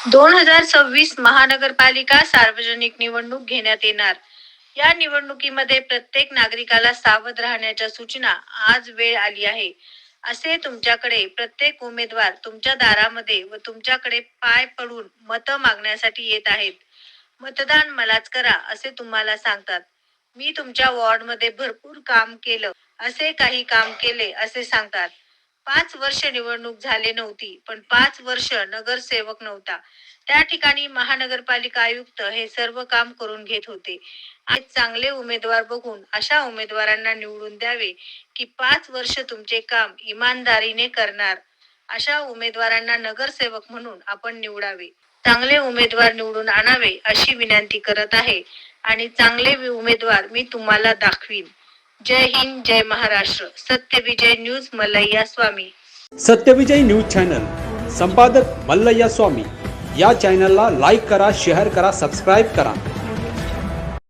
दोन हजार सव्वीस महानगरपालिका सार्वजनिक निवडणूक घेण्यात येणार. या निवडणुकीमध्ये प्रत्येक नागरिकाला सावध राहण्याच्या सूचना आज वेळ आली आहे. असे तुमच्याकडे प्रत्येक उमेदवार तुमच्या दारामध्ये व तुमच्याकडे पाय पडून मत मागण्यासाठी येत आहेत. मतदान मलाच करा असे तुम्हाला सांगतात. मी तुमच्या वॉर्डमध्ये भरपूर काम केलं. असे काही काम केले असे सांगतात. पाच वर्ष निवडणूक झाले नव्हती पण पाच वर्ष नगरसेवक नव्हता. त्या ठिकाणी महानगरपालिका आयुक्त हे सर्व काम करून घेत होते. आज चांगले उमेदवार बघून अशा उमेदवारांना निवडून द्यावे की पाच वर्ष तुमचे काम इमानदारीने करणार अशा उमेदवारांना नगरसेवक म्हणून आपण निवडावे. चांगले उमेदवार निवडून आणावे अशी विनंती करत आहे आणि चांगले उमेदवार मी तुम्हाला दाखवीन. जय हिंद जय Maharashtra. Satyavijay news Mallayya Swami. Satyavijay news channel. संपादक मल्लय्या स्वामी. या चॅनलला लाईक करा शेअर करा सबस्क्राईब करा.